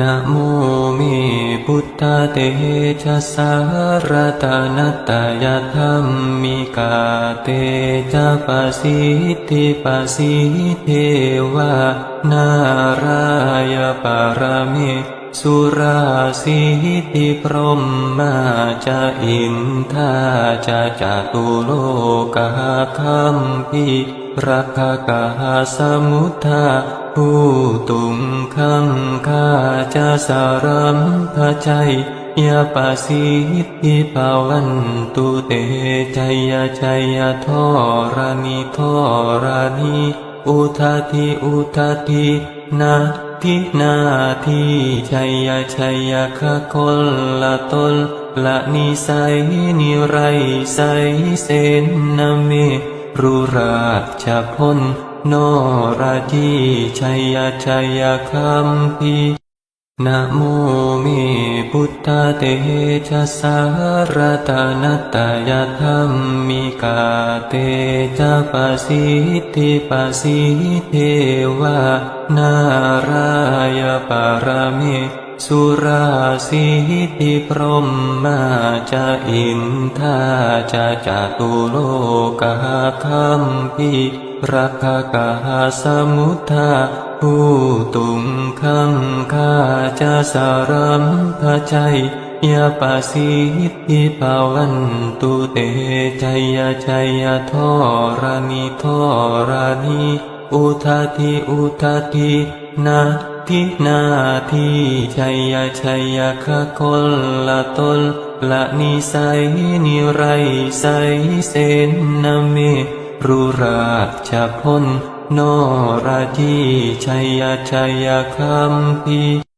นะโมเมพุทธเตชะสารตานัตตยธรรมมิกาเตจะปะสิทธิปะสิเทวา นารายปารเมสุราสิติพรหมาจะอินทาจะจตุโลกาคัมพิรักกาสมุทธา ผู้ตุงขังคาจะสารัมพชัยยาปาสิทธิภาวันตุเตชัยชัยทอรานิทอรานิอุทาทิอุทาทินาทินาทิชัยชัยคะคนละตนละนิสัยนิไรใสเสนนเมรุราชพล โนราจีชัยชัยคัมพีนะโมเมพุทธเตชะสารตนัตยธรรมมิกาเตจะปะสิทธิปะสิเทวานารายปารเมสุราสิติพรหมาจะอินทาจะจตุโลกาคัมพิ รักกาสมุทธาผู้ตุงขังคาจะสารัมพชัยยาปาสิทธิภาวันตุเตชัยชัยทอรานิทอรานิอุทาทิอุทาทินาทินาทิชัยชัยคะคนละตนละนิสัยนิไรใสเสนนาเม รุราชพลโนราจีชัยชัยคำพี